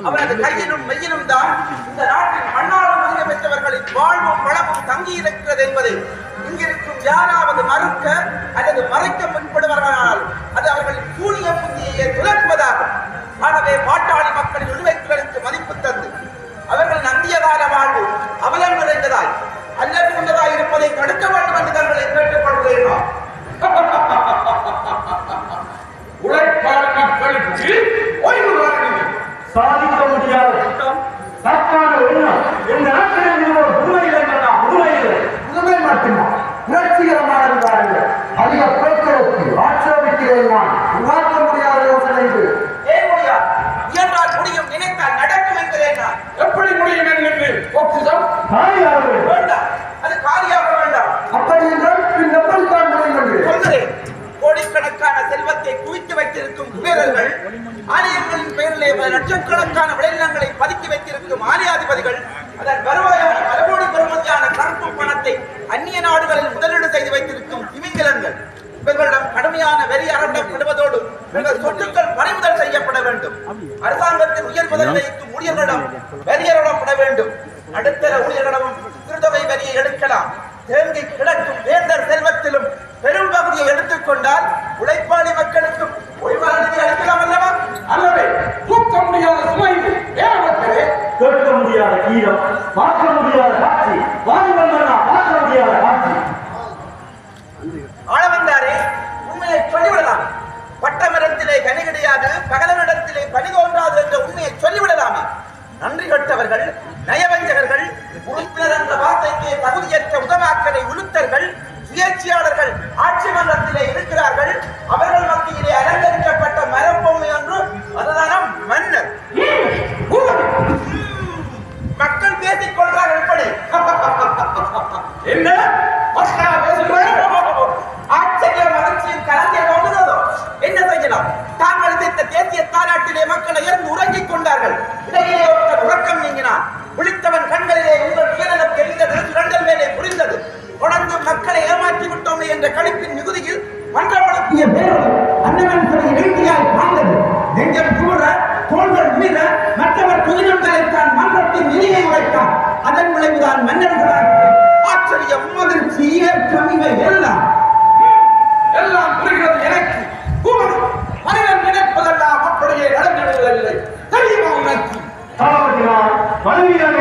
அவரது கையிலும் மெய்யிலும் தான் இந்த நாட்டின் மண்ணாளும் உரிமை பெற்றவர்களின் வாழ்வும் வளமும் தங்கி இருக்கிறது என்பதை இங்கிருக்கும் யாராவது மறைக்க புரட்சிகரமான பாருங்கள் அதிக போக்குவரத்து ஆட்சேபிக்கிறேன் நான் உருவாக்க முடியாத யோசனை இது. ஏன் முடியாது இயன்றால் முடியும் நினைத்தால் நடக்கும் என்கிறேன் நான் எப்படி முடியும் ஒப்புதம் தாயார்கள் வேண்டாம். அது காரியாக வேண்டாம். அப்படி என்றால் பின் எப்படி தான் முடியும் என்று? சொல்கிறேன் கோடிக்கணக்கான செல்வத்தை குவித்து வைத்திருக்கும் குபேரர்கள் ஆலயங்களின் பெயரிலே லட்சக்கணக்கான விளைநிலங்களை பதுக்கி வைத்திருக்கும் ஆலயாதிபதிகள் அதன் வருவாயான விடுவதோடு உங்கள் சொத்துக்கள் பறிமுதல் செய்யப்பட வேண்டும். அரசாங்கத்தின் உயர் பதவி ஊழியர்களிடம் வரி அறப்பட வேண்டும். நடுத்தர ஊழியர்களிடமும் திருதவை வரியை எடுக்கலாம். தேங்கி கிடக்கும் வேந்தர் செல்வத்திலும் பெரும் பகுதியை எடுத்துக்கொண்டால் உழைப்பாளி மக்களுக்கும் ஓய்வாளர் அளிக்கலாம் அல்லவா? அல்லவே தூக்க முடியாத சுமை ஏவட்டவே கேட்க முடியாத ஈரம் பார்க்க முடியாத காட்சி வாலிபன்னா பார்க்க முடியாத காட்சி ஆள வந்தாரே உண்மையை சொல்லிவிடலாம் பட்டமரத்திலே கனி கிடையாது பகலனிடத்திலே பணி தோன்றாது என்ற உண்மையை சொல்லிவிடலாமே? நன்றி கட்டவர்கள் நயவஞ்சகர்கள் உறுப்பினர் என்ற வார்த்தைக்கு தகுதியற்ற உதவாக்களை உழுப்பு தவிர மற்றவர் புதினம் கலைத்தான் மன்றத்தின் நிலையை உழைத்தான் அதன் விளைவுதான் மன்னர்களாக ஆச்சரியம் மகிழ்ச்சி ஏற்றம் எல்லாம். எல்லாம் புரிகிறது எனக்கு. மனிதன் நினைப்பதெல்லாம் அப்படியே நடந்துவிடுவதில்லை தெரியுமா உனக்கு? மனைவியான